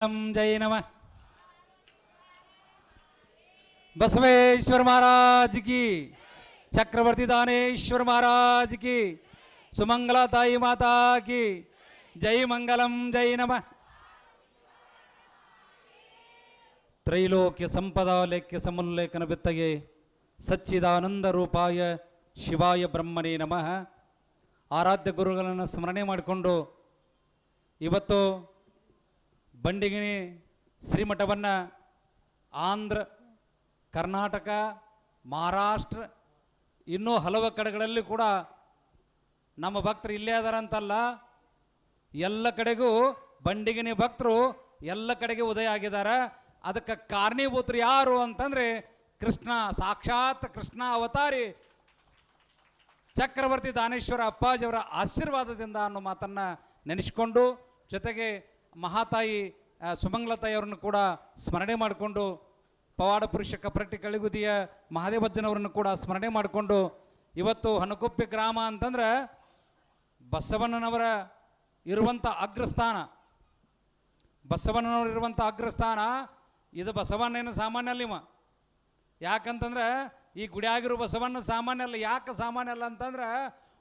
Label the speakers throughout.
Speaker 1: ನಮ ನಮಃ ಬಸವೇಶ್ವರ ಮಹಾರಾಜ್ ಕಿ ಚಕ್ರವರ್ತಿ ದಾನೇಶ್ವರ ಮಹಾರಾಜ್ ಕಿ ಸುಮಂಗಲ ತಾಯಿ ಮಾತಾ ಕಿ ಜೈ ಮಂಗಲಂ ಜೈ ನಮ ತ್ರೈಲೋಕ್ಯ ಸಂಪದಾಲೇಖ್ಯ ಸಮುಲ್ಲೇಖನ ಬೆತ್ತಗೆ ಸಚ್ಚಿದಾನಂದ ರೂಪಾಯ ಶಿವಾಯ ಬ್ರಹ್ಮನೇ ನಮಃ ಆರಾಧ್ಯ ಗುರುಗಳನ್ನು ಸ್ಮರಣೆ ಮಾಡಿಕೊಂಡು ಇವತ್ತು ಬಂಡಿಗಿಣಿ ಶ್ರೀಮಠವನ್ನು ಆಂಧ್ರ, ಕರ್ನಾಟಕ, ಮಹಾರಾಷ್ಟ್ರ, ಇನ್ನೂ ಹಲವು ಕಡೆಗಳಲ್ಲಿ ಕೂಡ ನಮ್ಮ ಭಕ್ತರು ಇಲ್ಲೇ ಅದಾರಂತಲ್ಲ, ಎಲ್ಲ ಕಡೆಗೂ ಬಂಡಿಗಿನಿ ಭಕ್ತರು ಎಲ್ಲ ಕಡೆಗೆ ಉದಯ ಆಗಿದ್ದಾರೆ. ಅದಕ್ಕೆ ಕಾರಣೀಭೂತರು ಯಾರು ಅಂತಂದರೆ ಕೃಷ್ಣ, ಸಾಕ್ಷಾತ್ ಕೃಷ್ಣ ಅವತಾರಿ ಚಕ್ರವರ್ತಿ ದಾನೇಶ್ವರ ಅಪ್ಪಾಜಿಯವರ ಆಶೀರ್ವಾದದಿಂದ ಅನ್ನೋ ಮಾತನ್ನು ನೆನೆಸ್ಕೊಂಡು ಜೊತೆಗೆ ಮಹಾತಾಯಿ ಸುಮಂಗ್ಲತಾಯಿಯವರನ್ನು ಕೂಡ ಸ್ಮರಣೆ ಮಾಡಿಕೊಂಡು, ಪವಾಡ ಪುರುಷ ಕಪ್ರಟ್ಟಿ ಕಳಿಗುದಿಯ ಮಹಾದೇವಜ್ಜನವರನ್ನು ಕೂಡ ಸ್ಮರಣೆ ಮಾಡಿಕೊಂಡು, ಇವತ್ತು ಹನಕೊಪ್ಪೆ ಗ್ರಾಮ ಅಂತಂದ್ರೆ ಬಸವಣ್ಣನವರ ಇರುವಂಥ ಅಗ್ರಸ್ಥಾನ. ಬಸವಣ್ಣನವರು ಇರುವಂಥ ಅಗ್ರಸ್ಥಾನ, ಇದು ಬಸವಣ್ಣನ ಸಾಮಾನ್ಯ ಅಲ್ಲ ಯಾಕಂತಂದ್ರೆ ಈ ಗುಡಿಯಾಗಿರೋ ಬಸವಣ್ಣ ಸಾಮಾನ್ಯ ಅಲ್ಲ, ಯಾಕೆ ಸಾಮಾನ್ಯ ಅಲ್ಲ ಅಂತಂದ್ರೆ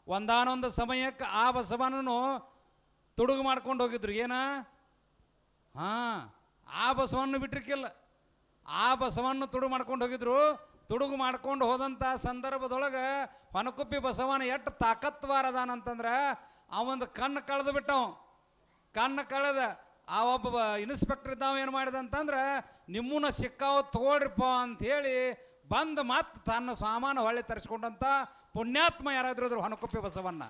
Speaker 1: ಒಂದಾನೊಂದು ಸಮಯಕ್ಕೆ ಆ ಬಸವಣ್ಣನು ತುಡುಗು ಮಾಡ್ಕೊಂಡು ಹೋಗಿದ್ರು. ಏನ? ಹಾಂ, ಆ ಬಸವಣ್ಣ ಬಿಟ್ಟಿರ್ಕಿಲ್ಲ. ಆ ಬಸವಣ್ಣ ತುಡುಗು ಮಾಡ್ಕೊಂಡು ಹೋಗಿದ್ರು. ತುಡುಗು ಮಾಡ್ಕೊಂಡು ಹೋದಂಥ ಸಂದರ್ಭದೊಳಗೆ ಹೊನಕುಪ್ಪಿ ಬಸವನ ಎಷ್ಟು ತಾಕತ್ವಾರ ಅದಾನಂತಂದ್ರೆ ಅವೊಂದು ಕಣ್ಣು ಕಳೆದು ಬಿಟ್ಟವ. ಕಣ್ಣು ಕಳೆದ ಆ ಒಬ್ಬ ಇನ್ಸ್ಪೆಕ್ಟರ್ ಇದ್ದಾವ ಏನು ಮಾಡಿದಂತಂದ್ರೆ ನಿಮ್ಮನ್ನ ಸಿಕ್ಕಾವು ತಗೊಳ್ರಿಪ್ಪ ಅಂಥೇಳಿ ಬಂದು ಮತ್ತೆ ತನ್ನ ಸಾಮಾನು ಹೊಳ್ಳಿ ತರಿಸ್ಕೊಂಡಂಥ ಪುಣ್ಯಾತ್ಮ ಯಾರಾದ್ರೂ ಇದ್ರು ಹೊನಕುಪ್ಪಿ ಬಸವಣ್ಣ.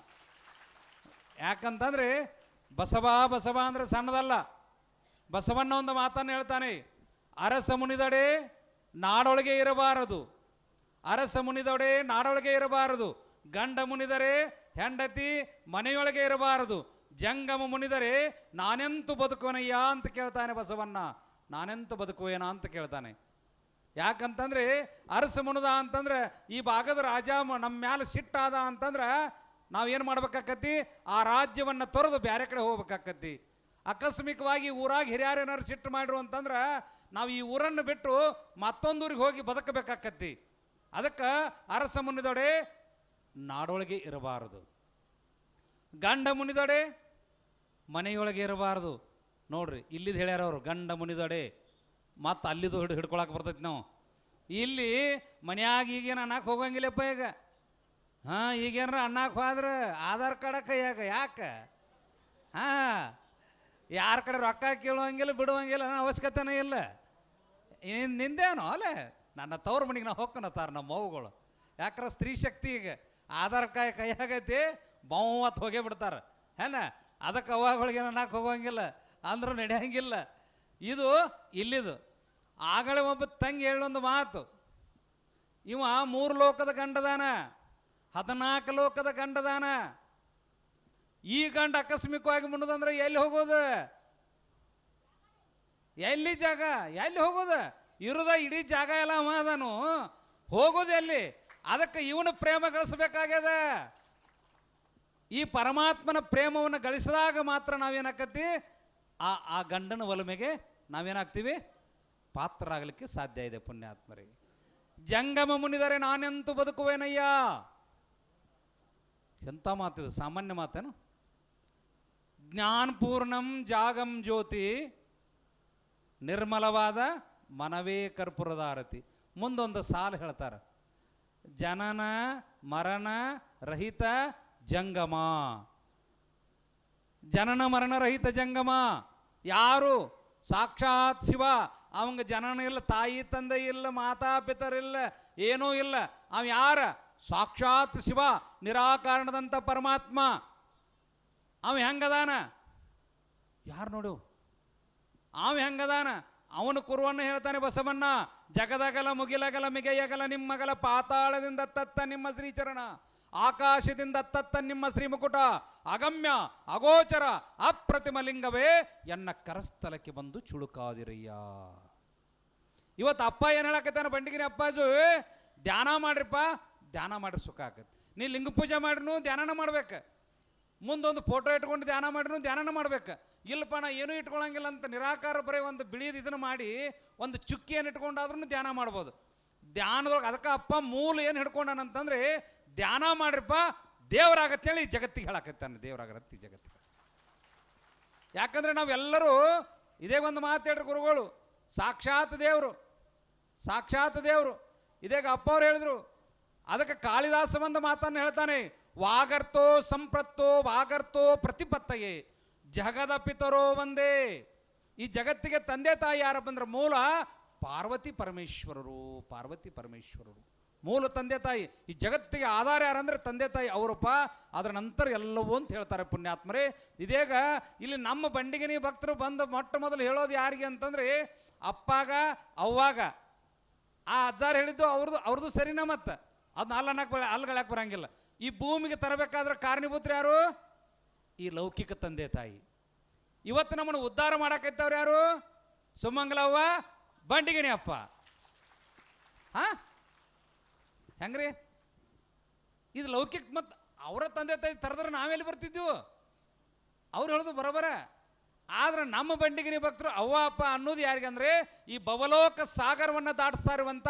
Speaker 1: ಯಾಕಂತಂದ್ರೆ ಬಸವ ಬಸವ ಅಂದ್ರೆ ಸಣ್ಣದಲ್ಲ. ಬಸವಣ್ಣ ಒಂದು ಮಾತನ್ನು ಹೇಳ್ತಾನೆ, ಅರಸ ಮುನಿದಡೆ ನಾಡೊಳಗೆ ಇರಬಾರದು. ಅರಸ ಮುನಿದೊಡೆ ನಾಡೊಳಗೆ ಇರಬಾರದು. ಗಂಡ ಮುನಿದರೆ ಹೆಂಡತಿ ಮನೆಯೊಳಗೆ ಇರಬಾರದು. ಜಂಗಮ ಮುನಿದರೆ ನಾನೆಂತು ಬದುಕುವನಯ್ಯ ಅಂತ ಕೇಳ್ತಾನೆ ಬಸವಣ್ಣ. ನಾನೆಂತು ಬದುಕುವೇನ ಅಂತ ಕೇಳ್ತಾನೆ. ಯಾಕಂತಂದ್ರೆ ಅರಸ ಮುನಿದ ಅಂತಂದ್ರೆ ಈ ಭಾಗದ ರಾಜ ನಮ್ಮ ಮ್ಯಾಲೆ ಸಿಟ್ಟಾದ ಅಂತಂದ್ರೆ ನಾವೇನು ಮಾಡ್ಬೇಕಾಕತಿ ಆ ರಾಜ್ಯವನ್ನು ತೊರೆದು ಬೇರೆ ಕಡೆ ಹೋಗ್ಬೇಕಾಕತಿ ಆಕಸ್ಮಿಕವಾಗಿ ಊರಾಗ ಹಿರಿಯರು ಏನಾರು ಸಿಟ್ಟು ಮಾಡ್ರು ಅಂತಂದ್ರೆ ನಾವು ಈ ಊರನ್ನು ಬಿಟ್ಟು ಮತ್ತೊಂದು ಊರಿಗೆ ಹೋಗಿ ಬದುಕಬೇಕಾಕತ್ತಿ. ಅದಕ್ಕೆ ಅರಸ ಮುನಿದೊಡೆ ನಾಡೊಳಗೆ ಇರಬಾರದು. ಗಂಡ ಮುನಿದೊಡೆ ಮನೆಯೊಳಗೆ ಇರಬಾರದು. ನೋಡ್ರಿ ಇಲ್ಲಿದ್ದು ಹೇಳ್ಯಾರ ಅವರು, ಗಂಡ ಮುನಿದೊಡೆ. ಮತ್ತು ಅಲ್ಲಿದು ಹಿಡ್ ಹಿಡ್ಕೊಳಕ್ಕೆ ಬರ್ತೈತಿ ನಾವು. ಇಲ್ಲಿ ಮನೆಯಾಗಿ ಈಗೇನು ಅನ್ನಕ್ಕೆ ಹೋಗಂಗಿಲ್ಲಪ್ಪ ಈಗ. ಹಾಂ, ಈಗೇನಾರ ಅನ್ನಕ್ಕೆ ಹೋದ್ರೆ ಆಧಾರ್ ಕಾರ್ಡ ಕೈಯಾಗ, ಯಾಕೆ? ಹಾಂ ಯಾರ ಕಡೆ ರೊಕ್ಕ ಕೇಳುವಂಗಿಲ್ಲ, ಬಿಡುವಂಗಿಲ್ಲ ಅನ್ನೋ ಅವಶ್ಯಕತೆನೇ ಇಲ್ಲ. ನಿಂದೇನೋ ಅಲ್ಲೇ. ನನ್ನ ತವ್ರ ಮನೆಗೆ ನಾವು ತಾರ ನಮ್ಮ ಮಗುಗಳು ಯಾಕ್ರ ಸ್ತ್ರೀ ಶಕ್ತಿ ಈಗ ಆಧಾರ್ ಕಾಯಿ ಕೈಯಾಗೈತಿ ಬೌವತ್ತು ಹೋಗೇ ಬಿಡ್ತಾರೆ. ಹೇನ ಅದಕ್ಕೆ ಅವಾಗಳಿಗೆ ನಾಲ್ಕು ಹೋಗೋಂಗಿಲ್ಲ, ಅಂದ್ರೆ ನಡೆಯಂಗಿಲ್ಲ. ಇದು ಇಲ್ಲಿದು. ಆಗಲೇ ಒಬ್ಬ ತಂಗಿ ಹೇಳೊಂದು ಮಾತು. ಇವ ಮೂರು ಲೋಕದ ಗಂಡದಾನ, ಹದಿನಾಲ್ಕು ಲೋಕದ ಗಂಡದಾನ. ಈ ಗಂಡ ಆಕಸ್ಮಿಕವಾಗಿ ಮುನ್ನದಂದ್ರೆ ಎಲ್ಲಿ ಹೋಗೋದು? ಎಲ್ಲಿ ಜಾಗ? ಎಲ್ಲಿ ಹೋಗೋದು? ಇರೋದ ಇಡೀ ಜಾಗ ಎಲ್ಲ ಅದಾನು. ಹೋಗೋದು ಎಲ್ಲಿ? ಅದಕ್ಕೆ ಇವನು ಪ್ರೇಮ ಗಳಿಸಬೇಕಾಗ್ಯದ? ಈ ಪರಮಾತ್ಮನ ಪ್ರೇಮವನ್ನು ಗಳಿಸಿದಾಗ ಮಾತ್ರ ನಾವೇನಾಕತಿ ಆ ಆ ಗಂಡನ ಒಲಮೆಗೆ ನಾವೇನಾಗ್ತೀವಿ? ಪಾತ್ರರಾಗಲಿಕ್ಕೆ ಸಾಧ್ಯ ಇದೆ ಪುಣ್ಯಾತ್ಮರಿಗೆ. ಜಂಗಮ ಮುನಿದರೆ ನಾನೆಂತೂ ಬದುಕುವೇನಯ್ಯ? ಎಂಥ ಮಾತಿದು? ಸಾಮಾನ್ಯ ಮಾತೇನು? ಜ್ಞಾನಪೂರ್ಣಂ ಜಾಗಂ ಜ್ಯೋತಿ, ನಿರ್ಮಲವಾದ ಮನವೇ ಕರ್ಪೂರದ ಆರತಿ ಮುಂದೊಂದು ಸಾಲು ಹೇಳ್ತಾರೆ. ಜನನ, ಮರಣ, ರಹಿತ, ಜಂಗಮ. ಜನನ, ಮರಣ, ರಹಿತ, ಜಂಗಮ. ಯಾರು? ಸಾಕ್ಷಾತ್ ಶಿವ. ಅವಂಗ ಜನನ ಇಲ್ಲ, ತಾಯಿ, ತಂದೆ ಇಲ್ಲ, ಮಾತಾ ಪಿತರಿಲ್ಲ ಏನೂ ಇಲ್ಲ. ಅವ ಯಾರ? ಸಾಕ್ಷಾತ್ ಶಿವ ನಿರಾಕಾರಣದಂಥ ಪರಮಾತ್ಮ. ಅವ ಹೆಂಗದಾನ? ಯಾರು ನೋಡು? ಅವ ಹೆಂಗದಾನ? ಅವನು ಕುರುವನ್ನು ಹೇಳ್ತಾನೆ, ಬಸವಣ್ಣ, ಜಗದಗಲ, ಮುಗಿಲಗಲ, ಮಿಗೆಯಗಲ, ನಿಮ್ಮಗಲ ಪಾತಾಳದಿಂದ ತತ್ತ ನಿಮ್ಮ ಶ್ರೀಚರಣ. ಆಕಾಶದಿಂದ ತತ್ತ ನಿಮ್ಮ ಶ್ರೀಮುಕುಟ. ಅಗಮ್ಯ, ಅಗೋಚರ ಅಪ್ರತಿಮ ಲಿಂಗವೇ ಎನ್ನ ಕರಸ್ಥಲಕ್ಕೆ ಬಂದು ಚುಳುಕಾದಿರಯ್ಯ. ಇವತ್ತು ಅಪ್ಪ ಏನು ಹೇಳಕತ್ತಾನೆ ಬಂಡಿಗಿರಿ ಅಪ್ಪಾಜು? ಧ್ಯಾನ ಮಾಡ್ರಿಪ್ಪ, ಧ್ಯಾನ ಮಾಡ್ರಿ ಸುಖ ಆಕತ್. ನೀ ಲಿಂಗ ಪೂಜೆ ಮಾಡ್ರು ಧ್ಯಾನನ ಮಾಡ್ಬೇಕು. ಮುಂದೊಂದು ಫೋಟೋ ಇಟ್ಕೊಂಡು ಧ್ಯಾನ ಮಾಡಿದ್ರು, ಧ್ಯಾನನ ಮಾಡ್ಬೇಕು. ಇಲ್ಲಪ್ಪ, ನಾ ಏನೂ ಇಟ್ಕೊಳಂಗಿಲ್ಲ ಅಂತ ನಿರಾಕಾರ ಬರೀ ಒಂದು ಬಿಳಿದ ಇದನ್ನು ಮಾಡಿ, ಒಂದು ಚುಕ್ಕಿಯನ್ನು ಇಟ್ಕೊಂಡಾದ್ರೂ ಧ್ಯಾನ ಮಾಡ್ಬೋದು. ಧ್ಯಾನದೊಳಗೆ ಅದಕ್ಕೆ ಅಪ್ಪ ಮೂಲ ಏನು ಹಿಡ್ಕೊಂಡಾನಂತಂದ್ರೆ, ಧ್ಯಾನ ಮಾಡ್ರಿಪ್ಪ, ದೇವರಾಗತ್ತೇಳಿ ಹೇಳಿ ಜಗತ್ತಿಗೆ ಹೇಳಕತ್ತಾನೆ ದೇವರಾಗತ್ತಿ ಜಗತ್ತಿಗೆ. ಯಾಕಂದ್ರೆ ನಾವೆಲ್ಲರೂ ಇದೇ ಒಂದು ಮಾತು ಹೇಳ್ರಿ ಗುರುಗಳು, ಸಾಕ್ಷಾತ್ ದೇವರು ಸಾಕ್ಷಾತ್ ದೇವರು. ಇದೇಗ ಅಪ್ಪ ಅವ್ರು ಹೇಳಿದ್ರು, ಅದಕ್ಕೆ ಕಾಳಿದಾಸ ಬಂದ ಮಾತನ್ನು ಹೇಳ್ತಾನೆ ವಾಗರ್ತೋ ಸಂಪ್ರತ್ತೋ ವಾಗರ್ತೋ ಪ್ರತಿಪತ್ತಯೇ, ಜಗದ ಪಿತರೋ ಒಂದೇ ಈ ಜಗತ್ತಿಗೆ ತಂದೆ ತಾಯಿ ಯಾರಪ್ಪ ಅಂದ್ರೆ ಮೂಲ ಪಾರ್ವತಿ ಪರಮೇಶ್ವರರು ಪಾರ್ವತಿ ಪರಮೇಶ್ವರರು. ಮೂಲ ತಂದೆ ತಾಯಿ. ಈ ಜಗತ್ತಿಗೆ ಆಧಾರ ಯಾರಂದ್ರೆ ತಂದೆ ತಾಯಿ ಅವರಪ್ಪ ಅದರ ನಂತರ ಎಲ್ಲವೂ ಅಂತ ಹೇಳ್ತಾರೆ ಪುಣ್ಯಾತ್ಮರೇ. ಇದೀಗ ಇಲ್ಲಿ ನಮ್ಮ ಬಂಡಿಗಿನಿ ಭಕ್ತರು ಬಂದು ಮೊಟ್ಟ ಮೊದಲು ಹೇಳೋದು ಯಾರಿಗೆ ಅಂತಂದ್ರೆ, ಅಪ್ಪಾಗ, ಅವ್ವಾಗ. ಆ ಅಜ್ಜಾರು ಹೇಳಿದ್ದು ಅವ್ರದ್ದು ಅವ್ರದ್ದು ಸರಿನಾ ಮತ್ತೆ? ಅದನ್ನ ಅಲ್ಲ ಅನ್ನಕ್ಕೆ ಬರ ಅಲ್ಗಳಕ್ಕೆ ಬರಂಗಿಲ್ಲ. ಈ ಭೂಮಿಗೆ ತರಬೇಕಾದ್ರೆ ಕಾರಣೀಭೂತರು ಯಾರು? ಈ ಲೌಕಿಕ ತಂದೆ ತಾಯಿ. ಇವತ್ತು ನಮ್ಮನ್ನು ಉದ್ಧಾರ ಮಾಡಕತ್ತವ್ರು ಯಾರು? ಸುಮಂಗಲವ್ವ ಬಂಡಿಗಿನಿ ಅಪ್ಪ. ಹಾ? ಹೆಂಗ್ರಿ? ಇದು ಲೌಕಿಕ ಮತ್ತು ಅವರ ತಂದೆ ತಾಯಿ ತರದ್ರೆ ನಾವೆಲ್ಲಿ ಬರ್ತಿದ್ವು? ಅವ್ರು ಹೇಳೋದು ಬರೋಬರ. ಆದ್ರೆ ನಮ್ಮ ಬಂಡಿಗಿನಿ ಭಕ್ತರು ಅವ್ವ, ಅಪ್ಪ ಅನ್ನೋದು ಯಾರಿಗಂದ್ರೆ ಈ ಬವಲೋಕ ಸಾಗರವನ್ನು ದಾಟಿಸ್ತಾ ಇರುವಂತ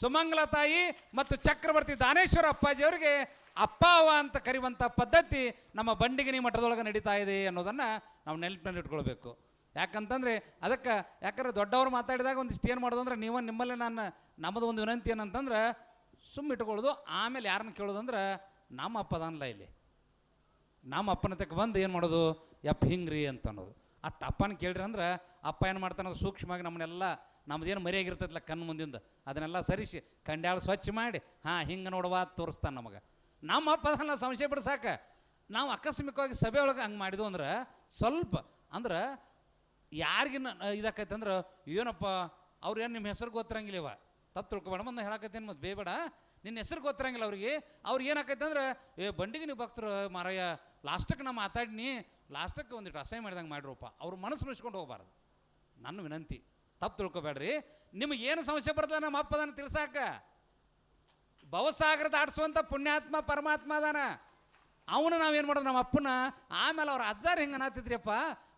Speaker 1: ಸುಮಂಗಲ ತಾಯಿ ಮತ್ತು ಚಕ್ರವರ್ತಿ ದಾನೇಶ್ವರ ಅಪ್ಪಾಜಿ ಅವರಿಗೆ ಅಪ್ಪ ಅವ್ವ ಅಂತ ಕರೆಯುವಂಥ ಪದ್ಧತಿ ನಮ್ಮ ಬಂಡಿಗಿನಿ ಮಠದೊಳಗೆ ನಡೀತಾ ಇದೆ ಅನ್ನೋದನ್ನು ನಾವು ನೆನಪಿನಲ್ಲಿ ಇಟ್ಕೊಳ್ಬೇಕು ಯಾಕಂತಂದ್ರೆ ಅದಕ್ಕೆ ಯಾಕಂದ್ರೆ ದೊಡ್ಡವರು ಮಾತಾಡಿದಾಗ ಒಂದಿಷ್ಟು ಏನು ಮಾಡೋದು ಅಂದ್ರೆ ನೀವು ನಿಮ್ಮಲ್ಲೇ ನಾನು ನಮ್ಮದು ಒಂದು ವಿನಂತಿ ಏನಂತಂದ್ರೆ ಸುಮ್ಮ ಇಟ್ಕೊಳ್ಳೋದು, ಆಮೇಲೆ ಯಾರನ್ನ ಕೇಳೋದಂದ್ರೆ ನಮ್ಮ ಅಪ್ಪ ಅದಾನಲ್ಲ ಇಲ್ಲಿ. ನಮ್ಮ ಅಪ್ಪನ ತಕ್ಕ ಬಂದು ಏನು ಮಾಡೋದು? ಯಪ್ಪ ಹಿಂಗ್ರಿ ಅಂತ ಅನ್ನೋದು. ಅಷ್ಟು ಅಪ್ಪನ ಕೇಳ್ರಿ ಅಂದ್ರೆ ಅಪ್ಪ ಏನು ಮಾಡ್ತಾನೆ ಸೂಕ್ಷ್ಮವಾಗಿ ನಮ್ಮನ್ನೆಲ್ಲ ನಮ್ಮದೇನು ಮರಿಯಾಗಿರ್ತೈತಲ್ಲ ಕಣ್ಣು ಮುಂದಿಂದ, ಅದನ್ನೆಲ್ಲ ಸರಿಸಿ, ಕಂಡ್ಯಾಳು ಸ್ವಚ್ಛ ಮಾಡಿ, ಹಾಂ ಹಿಂಗೆ ನೋಡುವ ತೋರಿಸ್ತಾನೆ ನಮಗೆ. ನಮ್ಮ ಅಪ್ಪ ಅದನ್ನ ಸಂಶಯ ಬಿಡ್ಸಾಕ ನಾವು ಆಕಸ್ಮಿಕವಾಗಿ ಸಭೆ ಒಳಗೆ ಹಂಗೆ ಮಾಡಿದ್ವು ಅಂದ್ರೆ ಸ್ವಲ್ಪ ಅಂದ್ರೆ ಯಾರಿಗಿನ್ನ ಇದಾಕೈತೆ ಅಂದ್ರೆ, ಏನಪ್ಪ, ಅವ್ರು ಏನು ನಿಮ್ಮ ಹೆಸರು ಗೊತ್ತಿರಂಗಿಲ್ಲವ ತಪ್ಪು ತಿಳ್ಕೊಬೇಡ ಮುಂದೆ ಹೇಳಕತ್ತೇನು, ಮತ್ತೆ ಬೇಬೇಡ. ನಿನ್ನ ಹೆಸರು ಗೊತ್ತಿರಂಗಿಲ್ಲ ಅವ್ರಿಗೆ. ಅವ್ರಿಗೆ ಏನಾಕೈತೆ ಅಂದ್ರೆ, ಏ, ಬಂಡಿಗೆ ನೀವು ಭಕ್ತರು, ಮಾರಾಯ ಲಾಸ್ಟಕ್ಕೆ ನಾ ಮಾತಾಡಿನಿ ಲಾಸ್ಟಕ್ಕೆ ಒಂದಿಟ್ಟು ಅಸಹ್ಯ ಮಾಡಿದಂಗೆ ಮಾಡಿರಪ್ಪ ಅವ್ರ ಮನಸ್ಸು ಉಳಿಸ್ಕೊಂಡು ಹೋಗಬಾರ್ದು. ನನ್ನ ವಿನಂತಿ. ತಪ್ಪು ತಿಳ್ಕೊಬೇಡ್ರಿ. ನಿಮಗೆ ಏನು ಸಮಸ್ಯೆ ಬರ್ತದೆ ನಮ್ಮ ಅಪ್ಪದನ್ನು ತಿಳ್ಸಾಕ? ಭವಸಾಗರ ದಾಟಿಸುವಂಥ ಪುಣ್ಯಾತ್ಮ ಪರಮಾತ್ಮ ಅದಾನ. ಅವನು ನಾವೇನು ಮಾಡೋದು? ನಮ್ಮ ಅಪ್ಪನ ಆಮೇಲೆ ಅವ್ರ ಅಜ್ಜಾರು ಹೆಂಗೆ ಅನ್ನತ್ತಿದ್ರಿಯಪ್ಪ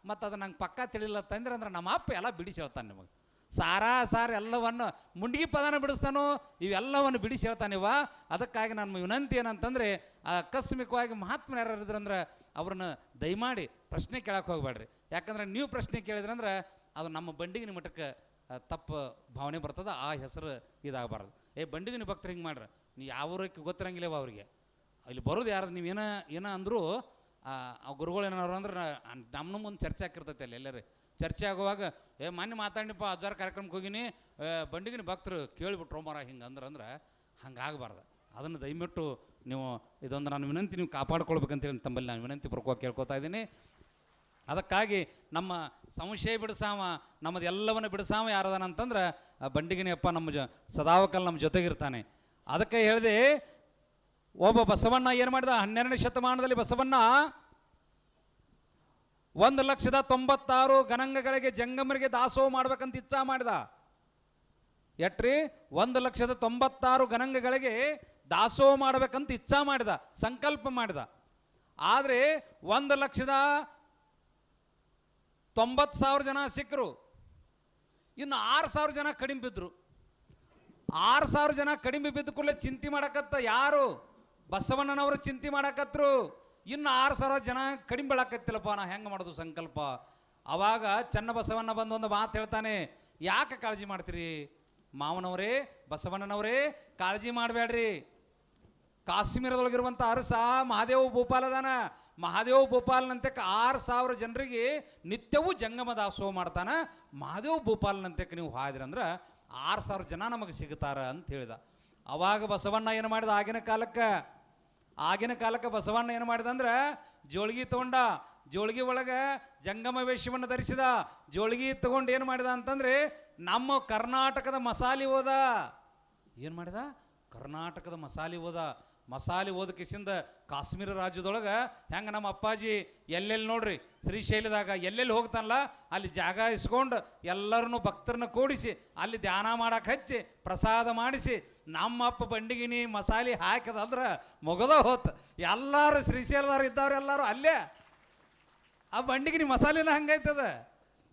Speaker 1: ಮತ್ತು ಅದು ನಂಗೆ ಪಕ್ಕ ತಿಳಿಲ್ಲ ತಂದ್ರೆ ಅಂದ್ರೆ ನಮ್ಮ ಅಪ್ಪ ಎಲ್ಲ ಬಿಡಿಸಿ ಹೇಳ್ತಾನೆ ನಿಮಗೆ. ಸಾರಾ, ಸಾರ ಎಲ್ಲವನ್ನು ಮುಂಡಿಗೆ ಪದನ ಬಿಡಿಸ್ತಾನೋ, ಇವೆಲ್ಲವನ್ನು ಬಿಡಿಸಿ ಹೇಳ್ತಾನಿವ ಅದಕ್ಕಾಗಿ ನನ್ನ ವಿನಂತಿ ಏನಂತಂದರೆ ಆಕಸ್ಮಿಕವಾಗಿ ಮಹಾತ್ಮ ಯಾರು ಇದ್ರಂದ್ರೆ ಅವ್ರನ್ನ ದಯಮಾಡಿ ಪ್ರಶ್ನೆ ಕೇಳಕ್ಕೆ ಹೋಗಬೇಡ್ರಿ. ಯಾಕಂದ್ರೆ ನೀವು ಪ್ರಶ್ನೆ ಕೇಳಿದ್ರಂದ್ರೆ ಅದು ನಮ್ಮ ಬಂಡಿಗಿನ ಮಠಕ್ಕೆ ತಪ್ಪು ಭಾವನೆ ಬರ್ತದ, ಆ ಹೆಸರು ಇದಾಗಬಾರ್ದು. ಏ, ಬಂಡಿಗಿನ ಭಕ್ತರು ಹಿಂಗೆ ಮಾಡ್ರಿ. ನೀವು ಯಾವ ಊರಕ್ಕೆ ಗೊತ್ತಿರಂಗಿಲ್ಲವ ಅವ್ರಿಗೆ. ಇಲ್ಲಿ ಬರೋದು ಯಾರು ನೀವು ಏನೋ ಏನೋ ಅಂದರೂ, ಆ ಗುರುಗಳು ಏನಾರು ಅಂದ್ರೆ ನಮ್ಮ ಮುಂದೆ ಚರ್ಚೆ ಆಗಿರ್ತೈತೆ ಅಲ್ಲಿ ಎಲ್ಲರೂ. ಚರ್ಚೆ ಆಗುವಾಗ, ಏ, ಮೊನ್ನೆ ಮಾತಾಡಿನಪ್ಪ, ಹಜಾರ್ ಕಾರ್ಯಕ್ರಮಕ್ಕೆ ಹೋಗಿನಿ. ಬಂಡಿಗಿನ ಭಕ್ತರು ಕೇಳಿಬಿಟ್ರು ಮರ ಹಿಂಗೆ ಅಂದ್ರೆ ಅಂದ್ರೆ ಹಂಗೆ ಆಗಬಾರ್ದು ಅದನ್ನು ದಯವಿಟ್ಟು ನೀವು ಇದೊಂದು ನಾನು ವಿನಂತಿ ನೀವು ಕಾಪಾಡ್ಕೊಳ್ಬೇಕಂತೇಳಿ ತಮ್ಮಲ್ಲಿ ನಾನು ವಿನಂತಿ ಪೂರ್ವಕ ಕೇಳ್ಕೊತಾ ಇದ್ದೀನಿ. ಅದಕ್ಕಾಗಿ ನಮ್ಮ ಸಂಶಯ ಬಿಡಿಸಾವ ನಮ್ಮದೆಲ್ಲವನ್ನು ಬಿಡಿಸಾವ ಯಾರದಾನ ಅಂತಂದ್ರೆ, ಆ ಬಂಡಿಗಿನಿಯಪ್ಪ ನಮ್ಮ ಜ, ಸದಾವಕಲ್ ನಮ್ಮ ಜೊತೆಗಿರ್ತಾನೆ. ಅದಕ್ಕೆ ಹೇಳಿದೆ, ಒಬ್ಬ ಬಸವಣ್ಣ ಏನು ಮಾಡಿದ? ಹನ್ನೆರಡನೇ ಶತಮಾನದಲ್ಲಿ ಬಸವಣ್ಣ ಒಂದು ಲಕ್ಷದ ತೊಂಬತ್ತಾರು ಗಣಂಗಗಳಿಗೆ ಜಂಗಮರಿಗೆ ದಾಸೋಹ ಮಾಡ್ಬೇಕಂತ ಇಚ್ಛಾ ಮಾಡಿದ. ಎಟ್ರಿ? ಒಂದು ಲಕ್ಷದ ತೊಂಬತ್ತಾರು ಗಣಂಗಗಳಿಗೆ ದಾಸೋಹ ಮಾಡ್ಬೇಕಂತ ಇಚ್ಛಾ ಮಾಡಿದ, ಸಂಕಲ್ಪ ಮಾಡಿದ. ಆದರೆ ಒಂದು ಲಕ್ಷದ ತೊಂಬತ್ತು ಸಾವಿರ ಜನ ಸಿಕ್ಕರು ಇನ್ನು ಆರು ಸಾವಿರ ಜನ ಕಡಿಮೆ ಬಿದ್ದರು ಆರು ಸಾವಿರ ಜನ ಕಡಿಮೆ ಬಿದ್ದ ಕೂಡಲೇ ಚಿಂತೆ ಮಾಡಕತ್ತ ಯಾರು? ಬಸವಣ್ಣನವರು ಚಿಂತೆ ಮಾಡಕತ್ರು. ಇನ್ನು ಆರು ಸಾವಿರ ಜನ ಕಡಿಮೆ ಬೆಳಕತ್ತಿಲ್ಲಪ್ಪ, ನಾ ಹೆಂಗೆ ಮಾಡೋದು ಸಂಕಲ್ಪ? ಅವಾಗ ಚನ್ನ ಬಸವಣ್ಣ ಬಂದು ಒಂದು ಮಾತು ಹೇಳ್ತಾನೆ, ಯಾಕೆ ಕಾಳಜಿ ಮಾಡ್ತೀರಿ? ಮಾವನವರೇ, ಬಸವಣ್ಣನವರೇ, ಕಾಳಜಿ ಮಾಡಬೇಡ್ರಿ ಕಾಶ್ಮೀರದೊಳಗಿರುವಂಥ ಅರಸ ಮಹಾದೇವ ಭೂಪಾಲ್ ಅದಾನ. ಮಹಾದೇವ ಭೂಪಾಲನಂತೆ ಆರು ಸಾವಿರ ಜನರಿಗೆ ನಿತ್ಯವೂ ಜಂಗಮ ದಾಸೋಹ ಮಾಡ್ತಾನೆ. ಮಹಾದೇವ ಭೂಪಾಲನಂತೆ ನೀವು ಹಾದ್ರಿ ಅಂದ್ರೆ ಆರು ಸಾವಿರ ಜನ ನಮಗೆ ಸಿಗ್ತಾರ ಅಂತ ಹೇಳಿದ. ಅವಾಗ ಬಸವಣ್ಣ ಏನು ಮಾಡಿದ? ಆಗಿನ ಕಾಲಕ್ಕೆ ಆಗಿನ ಕಾಲಕ್ಕೆ ಬಸವಣ್ಣ ಏನು ಮಾಡಿದ ಅಂದ್ರೆ ಜೋಳಿಗೆ ತಗೊಂಡ, ಜೋಳಿಗೆ ಒಳಗೆ ಜಂಗಮ ವೇಷವನ್ನು ಧರಿಸಿದ. ಜೋಳಿಗೆ ತಗೊಂಡು ಏನು ಮಾಡಿದ ಅಂತಂದ್ರೆ ನಮ್ಮ ಕರ್ನಾಟಕದ ಮಸಾಲೆ ಹೋದ. ಏನು ಮಾಡಿದ? ಕರ್ನಾಟಕದ ಮಸಾಲೆ ಓದ ಮಸಾಲೆ ಓದಕಿಸಿಂದ ಕಾಶ್ಮೀರ ರಾಜ್ಯದೊಳಗೆ ಹೆಂಗೆ ನಮ್ಮ ಅಪ್ಪಾಜಿ ಎಲ್ಲೆಲ್ಲಿ ನೋಡ್ರಿ, ಶ್ರೀಶೈಲದಾಗ ಎಲ್ಲೆಲ್ಲಿ ಹೋಗ್ತಾನಲ್ಲ, ಅಲ್ಲಿ ಜಾಗ ಇಸ್ಕೊಂಡು ಎಲ್ಲರನ್ನು ಭಕ್ತರನ್ನ ಕೂಡಿಸಿ, ಅಲ್ಲಿ ಧ್ಯಾನ ಮಾಡಕ್ಕೆ ಹಚ್ಚಿ, ಪ್ರಸಾದ ಮಾಡಿಸಿ ನಮ್ಮಪ್ಪ ಬಂಡಿಗಿನಿ ಮಸಾಲೆ ಹಾಕಿದಂದ್ರೆ ಮುಗದ ಹೋತ್. ಎಲ್ಲರೂ ಶ್ರೀಶೈಲದವ್ರು ಇದ್ದವ್ರು ಎಲ್ಲರೂ ಅಲ್ಲೇ. ಆ ಬಂಡಿಗಿನಿ ಮಸಾಲೆನ ಹಂಗೈತದ.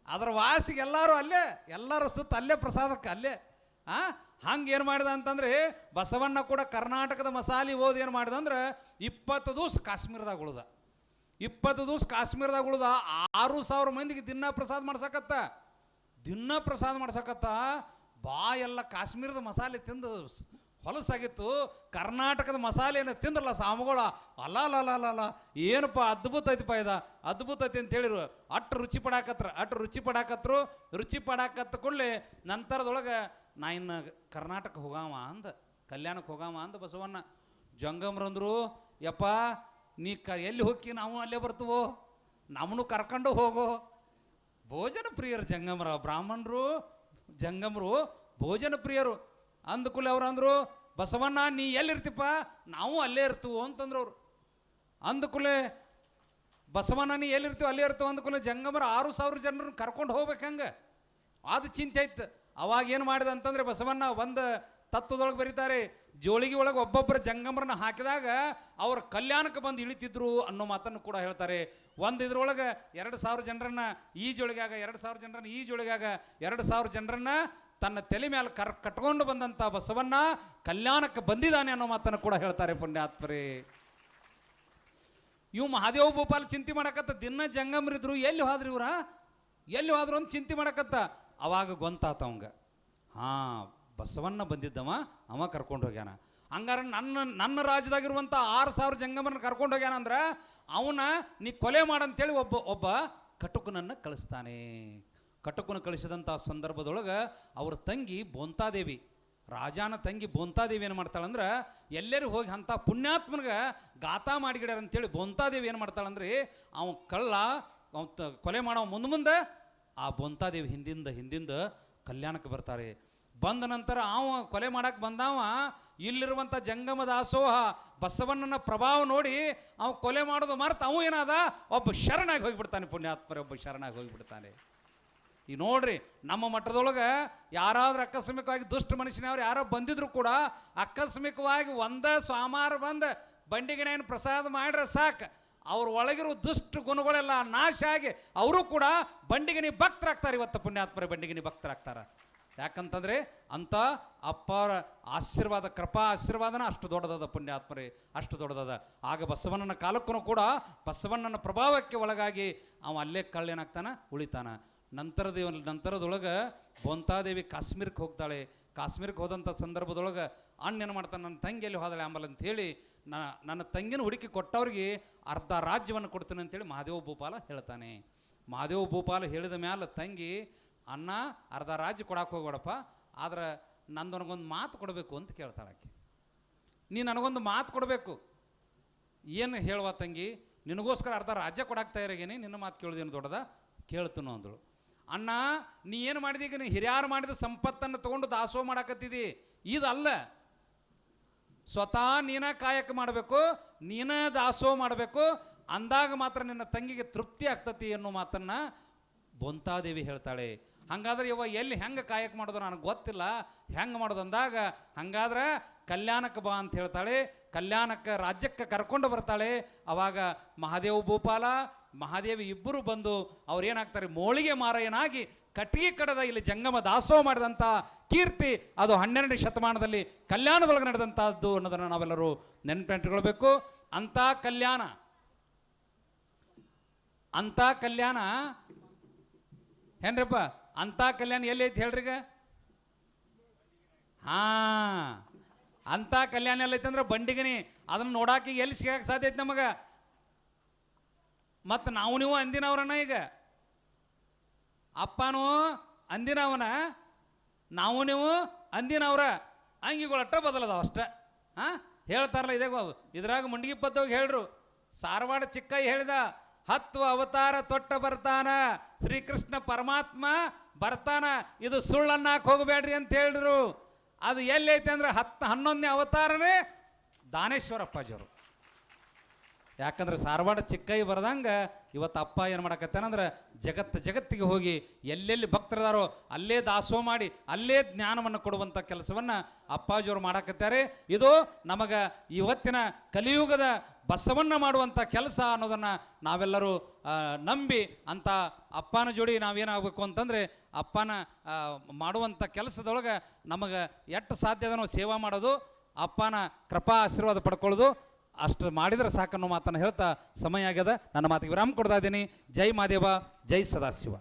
Speaker 1: ಅದರ ವಾಸಿಗೆ ಎಲ್ಲರೂ ಅಲ್ಲೇ, ಎಲ್ಲರೂ ಸುತ್ತ ಅಲ್ಲೇ ಪ್ರಸಾದಕ್ಕೆ ಅಲ್ಲೇ, ಆ? ಹಂಗೆ ಏನು ಮಾಡಿದ ಅಂತಂದ್ರೆ, ಬಸವಣ್ಣ ಕೂಡ ಕರ್ನಾಟಕದ ಮಸಾಲೆ ಓದಿ ಏನು ಮಾಡಿದ ಅಂದ್ರೆ, ಇಪ್ಪತ್ತು ದಿವಸ ಕಾಶ್ಮೀರದಾಗ ಉಳ್ದ. ಇಪ್ಪತ್ತು ದಿವಸ ಕಾಶ್ಮೀರದಾಗ ಉಳ್ದ, ಆರು ಸಾವಿರ ಮಂದಿಗೆ ದಿನ ಪ್ರಸಾದ ಮಾಡ್ಸಕತ್ತ. ದಿನ ಪ್ರಸಾದ ಮಾಡ್ಸಕತ್ತ ಬಾ ಎಲ್ಲ ಕಾಶ್ಮೀರದ ಮಸಾಲೆ ತಿಂದು ಹೊಲಸಾಗಿತ್ತು. ಕರ್ನಾಟಕದ ಮಸಾಲೆಯನ್ನು ತಿಂದ್ರಲ್ಲ ಸಾಮುಗಳ ಅಲ್ಲ ಅಲ್ಲ ಏನಪ್ಪ ಅದ್ಭುತ ಐತಿಪ್ಪ ಇದ. ಅದ್ಭುತ ಐತಿ ಅಂತ ಹೇಳಿರು. ಅಟ್ಟು ರುಚಿ ಪಡಾಕತ್ರ ಅಟ್ಟು ರುಚಿ ಪಡಾಕತ್ರು, ರುಚಿ ಪಡಾಕತ್ತ ಕೂಡಲೇ ನಂತರದೊಳಗೆ ನಾ ಇನ್ನು ಕರ್ನಾಟಕ ಹೋಗಾವ ಅಂದ, ಕಲ್ಯಾಣಕ್ಕೆ ಹೋಗಾವ ಅಂದ, ಬಸವಣ್ಣ ಜಂಗಮ್ರಂದ್ರು ಯಪ್ಪ, ನೀ ಕ, ಎಲ್ಲಿ ಹೋಗಿ ನಾವು ಅಲ್ಲೇ ಬರ್ತವೋ? ನಮ್ಮನ್ನು ಕರ್ಕೊಂಡು ಹೋಗೋ. ಭೋಜನ ಪ್ರಿಯರು ಜಂಗಮರ, ಬ್ರಾಹ್ಮಣರು ಜಂಗಮರು ಭೋಜನ ಪ್ರಿಯರು. ಅಂದಕೂಲೆ ಅವ್ರು ಅಂದರು, ಬಸವಣ್ಣ, ನೀ ಎಲ್ಲಿರ್ತಿಪ್ಪ ನಾವು ಅಲ್ಲೇ ಇರ್ತೀವೋ ಅಂತಂದ್ರು ಅವರು. ಅಂದಕೂಲೆ ಬಸವಣ್ಣ, ನೀ ಎಲ್ಲಿರ್ತೀವಿ ಅಲ್ಲೇ ಇರ್ತೀವಿ ಅಂದಕೂಲೆ ಜಂಗಮರ ಆರು ಸಾವಿರ ಜನರನ್ನ ಕರ್ಕೊಂಡು ಹೋಗ್ಬೇಕು ಹಂಗೆ. ಅದು ಚಿಂತೆ ಐತೆ ಅವಾಗ ಏನು ಮಾಡಿದ ಅಂತಂದ್ರೆ ಬಸವಣ್ಣ ಒಂದು ತತ್ವದೊಳಗೆ ಬರೀತಾರೆ, ಜೋಳಿಗೆ ಒಳಗೆ ಒಬ್ಬೊಬ್ಬರ ಜಂಗಮರನ್ನ ಹಾಕಿದಾಗ ಅವ್ರ ಕಲ್ಯಾಣಕ್ಕೆ ಬಂದು ಇಳಿತಿದ್ರು ಅನ್ನೋ ಮಾತನ್ನು ಕೂಡ ಹೇಳ್ತಾರೆ. ಒಂದು ಇದ್ರೊಳಗೆ ಎರಡು ಸಾವಿರ ಜನರನ್ನ ಈ ಜೋಳಿಗಾಗ, ಎರಡು ಸಾವಿರ ಜನರನ್ನ ಈ ಜೋಳಿಗಾಗ, ಎರಡು ಸಾವಿರ ಜನರನ್ನ ತನ್ನ ತಲೆ ಮೇಲೆ ಕರ್ ಕಟ್ಕೊಂಡು ಬಂದಂಥ ಬಸವಣ್ಣ ಕಲ್ಯಾಣಕ್ಕೆ ಬಂದಿದ್ದಾನೆ ಅನ್ನೋ ಮಾತನ್ನು ಕೂಡ ಹೇಳ್ತಾರೆ ಪುಣ್ಯಾತ್ಮರೇ. ಇವು ಮಹಾದೇವ ಭೂಪಾಲ್ ಚಿಂತೆ ಮಾಡಕತ್ತ ದಿನ ಜಂಗಮರಿದ್ರು, ಎಲ್ಲಿ ಹೋದ್ರಿ ಇವ್ರ? ಎಲ್ಲಿ ಹೋದ್ರು ಅಂತ ಚಿಂತೆ ಮಾಡಕತ್ತ. ಅವಾಗ ಗೊಂತಾತ ಅವಂಗ. ಹಾ, ಬಸವಣ್ಣ ಬಂದಿದ್ದವ, ಅವ ಕರ್ಕೊಂಡು ಹೋಗ್ಯಾನ. ಹಂಗಾರೆ ನನ್ನ ನನ್ನ ರಾಜ್ಯದಾಗಿರುವಂಥ ಆರು ಸಾವಿರ ಜಂಗಮನ ಕರ್ಕೊಂಡು ಹೋಗ್ಯಾನ ಅಂದ್ರೆ ಅವನ ನೀ ಕೊಲೆ ಮಾಡಂತೇಳಿ ಒಬ್ಬ ಒಬ್ಬ ಕಟುಕನನ್ನು ಕಳಿಸ್ತಾನೆ. ಕಟುಕನ ಕಳಿಸಿದಂಥ ಸಂದರ್ಭದೊಳಗೆ ಅವ್ರ ತಂಗಿ ಬೋಂತಾದೇವಿ, ರಾಜಾನ ತಂಗಿ ಬೋಂತಾದೇವಿ ಏನು ಮಾಡ್ತಾಳಂದ್ರೆ ಎಲ್ಲರೂ ಹೋಗಿ ಅಂಥ ಪುಣ್ಯಾತ್ಮನಿಗೆ ಗಾತಾ ಮಾಡಿಗಿಡ್ಯಾರ ಅಂತೇಳಿ ಬೋಂತಾದೇವಿ ಏನು ಮಾಡ್ತಾಳಂದ್ರೆ ಅವನು ಕಳ್ಳ, ಅವ ತ- ಕೊಲೆ ಮಾಡೋ ಮುಂದೆ ಮುಂದೆ ಆ ಬೊಂತಾದೇವಿ ಹಿಂದಿಂದ ಹಿಂದಿಂದ ಕಲ್ಯಾಣಕ್ಕೆ ಬರ್ತಾರೆ. ಬಂದ ನಂತರ ಅವ ಕೊಲೆ ಮಾಡಕ್ಕೆ ಬಂದವ ಇಲ್ಲಿರುವಂಥ ಜಂಗಮ ದಾಸೋಹ ಬಸವಣ್ಣನ ಪ್ರಭಾವ ನೋಡಿ ಅವ ಕೊಲೆ ಮಾಡೋದು ಮರ್ತ ಅವ ಏನಾದ? ಒಬ್ಬ ಶರಣಾಗಿ ಹೋಗಿಬಿಡ್ತಾನೆ ಪುಣ್ಯಾತ್ಮರೇ, ಒಬ್ಬ ಶರಣಾಗಿ ಹೋಗಿಬಿಡ್ತಾನೆ. ಈ ನೋಡ್ರಿ, ನಮ್ಮ ಮಠದೊಳಗೆ ಯಾರಾದ್ರೂ ಆಕಸ್ಮಿಕವಾಗಿ ದುಷ್ಟ ಮನುಷ್ಯನವ್ರು ಯಾರೋ ಬಂದಿದ್ರು ಕೂಡ ಆಕಸ್ಮಿಕವಾಗಿ ಒಂದೇ, ಸ್ವಾಮಾರ ಬಂದು ಬಂಡಿಗೆನೇನು ಪ್ರಸಾದ ಮಾಡ್ರೆ ಸಾಕು. ಅವ್ರ ಒಳಗಿರೋ ದುಷ್ಟ ಗುಣಗಳೆಲ್ಲ ನಾಶ ಆಗಿ ಅವರು ಕೂಡ ಬಂಡಿಗಿನಿ ಭಕ್ತರಾಗ್ತಾರೆ ಇವತ್ತು ಪುಣ್ಯಾತ್ಮರ ಬಂಡಿಗಿನಿ ಭಕ್ತರಾಗ್ತಾರೆ. ಯಾಕಂತಂದ್ರೆ ಅಂತ ಅಪ್ಪರ ಆಶೀರ್ವಾದ, ಕೃಪಾ ಆಶೀರ್ವಾದನ ಅಷ್ಟು ದೊಡ್ಡದಾದ ಪುಣ್ಯಾತ್ಮರಿ, ಅಷ್ಟು ದೊಡ್ಡದದ. ಆಗ ಬಸವಣ್ಣನ ಕಾಲಕ್ಕೂ ಕೂಡ ಬಸವಣ್ಣನ ಪ್ರಭಾವಕ್ಕೆ ಒಳಗಾಗಿ ಅವ ಅಲ್ಲೇ ಕಳ್ಳೇನಾಗ್ತಾನೆ ಉಳಿತಾನ. ನಂತರದ ನಂತರದೊಳಗೆ ಬೊಂತಾದೇವಿ ಕಾಶ್ಮೀರಕ್ಕೆ ಹೋಗ್ತಾಳೆ. ಕಾಶ್ಮೀರಕ್ಕೆ ಹೋದಂಥ ಸಂದರ್ಭದೊಳಗೆ ಅಣ್ಣ ಏನು ಮಾಡ್ತಾನೆ, ನನ್ನ ತಂಗಿ ಎಲ್ಲಿ ಹೋದಳೆ ಆಂಬಲ್ ಅಂತ ಹೇಳಿ ನಾ, ನನ್ನ ತಂಗಿನ ಹುಡುಕಿ ಕೊಟ್ಟವ್ರಿಗೆ ಅರ್ಧ ರಾಜ್ಯವನ್ನು ಕೊಡ್ತೀನಿ ಅಂತೇಳಿ ಮಹಾದೇವ ಭೂಪಾಲ ಹೇಳ್ತಾನೆ. ಮಹಾದೇವ ಭೂಪಾಲ ಹೇಳಿದ ಮೇಲೆ ತಂಗಿ, ಅಣ್ಣ, ಅರ್ಧ ರಾಜ್ಯ ಕೊಡಕ್ಕೆ ಹೋಗ್ಬೇಡಪ್ಪ, ಆದ್ರೆ ನಂದೊನಗೊಂದು ಮಾತು ಕೊಡಬೇಕು ಅಂತ ಕೇಳ್ತಾಳೆ ಆಕೆ. ನೀ ನನಗೊಂದು ಮಾತು ಕೊಡಬೇಕು. ಏನು ಹೇಳುವ ತಂಗಿ, ನಿನಗೋಸ್ಕರ ಅರ್ಧ ರಾಜ್ಯ ಕೊಡಕ್ಕೆ ತಯಾರಾಗೇನಿ ನಿನ್ನ ಮಾತು ಕೇಳೋದೇನು ದೊಡ್ಡದ? ಕೇಳ್ತನು ಅಂದಳು. ಅಣ್ಣ, ನೀ ಏನು ಮಾಡಿದೀಗ ನೀ ಹಿರಿಯಾರು ಮಾಡಿದ ಸಂಪತ್ತನ್ನು ತೊಗೊಂಡು ದಾಸೋಹ ಮಾಡಕತ್ತಿದಿ. ಇದಲ್ಲ ಸ್ವತಃ ನೀನ ಕಾಯಕ ಮಾಡಬೇಕು, ನೀನ ದಾಸೋಹ ಮಾಡಬೇಕು, ಅಂದಾಗ ಮಾತ್ರ ನಿನ್ನ ತಂಗಿಗೆ ತೃಪ್ತಿ ಆಗ್ತತಿ ಅನ್ನೋ ಮಾತನ್ನ ಬೊಂತಾದೇವಿ ಹೇಳ್ತಾಳೆ. ಹಂಗಾದ್ರೆ ಇವ ಎಲ್ಲಿ ಹೆಂಗೆ ಕಾಯಕ ಮಾಡೋದು ನನಗೆ ಗೊತ್ತಿಲ್ಲ. ಹೆಂಗೆ ಮಾಡೋದು ಅಂದಾಗ, ಹಂಗಾದ್ರೆ ಕಲ್ಯಾಣಕ್ಕೆ ಬಾ ಅಂತ ಹೇಳ್ತಾಳೆ. ಕಲ್ಯಾಣಕ್ಕೆ, ರಾಜ್ಯಕ್ಕೆ ಕರ್ಕೊಂಡು ಬರ್ತಾಳೆ. ಅವಾಗ ಮಹಾದೇವ ಭೂಪಾಲ, ಮಹಾದೇವಿ ಇಬ್ಬರು ಬಂದು ಅವ್ರೇನಾಗ್ತಾರೆ ಮೋಳಿಗೆ ಮಾರಾಯನಾಗಿ ಕಟ್ಟಿಗೆ ಕಡದ ಇಲ್ಲಿ ಜಂಗಮ ದಾಸೋಹ ಮಾಡಿದಂಥ ಕೀರ್ತಿ, ಅದು ಹನ್ನೆರಡನೇ ಶತಮಾನದಲ್ಲಿ ಕಲ್ಯಾಣದೊಳಗೆ ನಡೆದಂಥದ್ದು ಅನ್ನೋದನ್ನು ನಾವೆಲ್ಲರೂ ನೆನಪಿಟ್ಕೊಳ್ಬೇಕು. ಅಂಥ ಕಲ್ಯಾಣ ಅಂಥ ಕಲ್ಯಾಣ, ಏನ್ರಪ್ಪ, ಅಂಥ ಕಲ್ಯಾಣ ಎಲ್ಲಿ ಐತಿ ಹೇಳ್ರಿ ಈಗ? ಹಾ, ಅಂಥ ಕಲ್ಯಾಣ ಎಲ್ಲ ಐತಂದ್ರೆ ಬಂಡಿಗನಿ, ಅದನ್ನ ನೋಡಾಕಿ ಎಲ್ಲಿ ಸಿಗಕ್ಕೆ ಸಾಧ್ಯ ಐತೆ ನಮಗೆ? ಮತ್ತು ನಾವು ನೀವು ಅಂದಿನವ್ರನ್ನ ಈಗ. ಅಪ್ಪನೂ ಅಂದಿನವನ, ನಾವು ನೀವು ಅಂದಿನವ್ರ, ಅಂಗಿಗಳಟ್ಟ ಬದಲದವು ಅಷ್ಟೆ. ಹಾಂ ಹೇಳ್ತಾರಲ್ಲ ಇದೇ ಇದ್ರಾಗ ಮುಂಡಿಗೆ ಪದ್ದೋಗಿ ಹೇಳ್ರು, ಸಾರವಾಡ ಚಿಕ್ಕಯ್ಯ ಹೇಳಿದ, ಹತ್ತು ಅವತಾರ ತೊಟ್ಟ ಬರ್ತಾನ, ಶ್ರೀಕೃಷ್ಣ ಪರಮಾತ್ಮ ಬರ್ತಾನ, ಇದು ಸುಳ್ಳನ್ನಾಕ್ ಹೋಗಬೇಡ್ರಿ ಅಂತ ಹೇಳಿದ್ರು ಅದು ಎಲ್ಲೈತೆ ಅಂದ್ರೆ ಹತ್ತು ಹನ್ನೊಂದನೇ ಅವತಾರನೇ ದಾನೇಶ್ವರ ಅಪ್ಪಾಜಿಯವರು ಯಾಕಂದ್ರೆ ಸಾರವಾಡ ಚಿಕ್ಕೈ ಬರದಂಗ ಇವತ್ತು ಅಪ್ಪ ಏನು ಮಾಡಕತ್ತಾನಂದ್ರೆ ಜಗತ್ತು ಜಗತ್ತಿಗೆ ಹೋಗಿ ಎಲ್ಲೆಲ್ಲಿ ಭಕ್ತರದಾರೋ ಅಲ್ಲೇ ದಾಸೋ ಮಾಡಿ ಅಲ್ಲೇ ಜ್ಞಾನವನ್ನು ಕೊಡುವಂಥ ಕೆಲಸವನ್ನು ಅಪ್ಪಾಜಿಯವರು ಮಾಡಕತ್ತಾರೆ. ಇದು ನಮಗೆ ಇವತ್ತಿನ ಕಲಿಯುಗದ ಬಸವನ್ನ ಮಾಡುವಂಥ ಕೆಲಸ ಅನ್ನೋದನ್ನು ನಾವೆಲ್ಲರೂ ನಂಬಿ ಅಂತ ಅಪ್ಪನ ಜೋಡಿ ನಾವೇನಾಗಬೇಕು ಅಂತಂದರೆ ಅಪ್ಪನ ಮಾಡುವಂಥ ಕೆಲಸದೊಳಗೆ ನಮಗೆ ಎಷ್ಟು ಸಾಧ್ಯದ ನಾವು ಸೇವಾ ಮಾಡೋದು, ಅಪ್ಪನ ಕೃಪಾ ಆಶೀರ್ವಾದ ಪಡ್ಕೊಳ್ಳೋದು ಅಷ್ಟು ಮಾಡಿದ್ರೆ ಸಾಕನ್ನೋ ಮಾತನ್ನು ಹೇಳ್ತಾ ಸಮಯ ಆಗ್ಯದ. ನನ್ನ ಮಾತಿಗೆ ವಿರಾಮ ಕೊಡ್ತಾ ಇದ್ದೀನಿ. ಜೈ ಮಾದೇವ ಜೈ ಸದಾಶಿವ.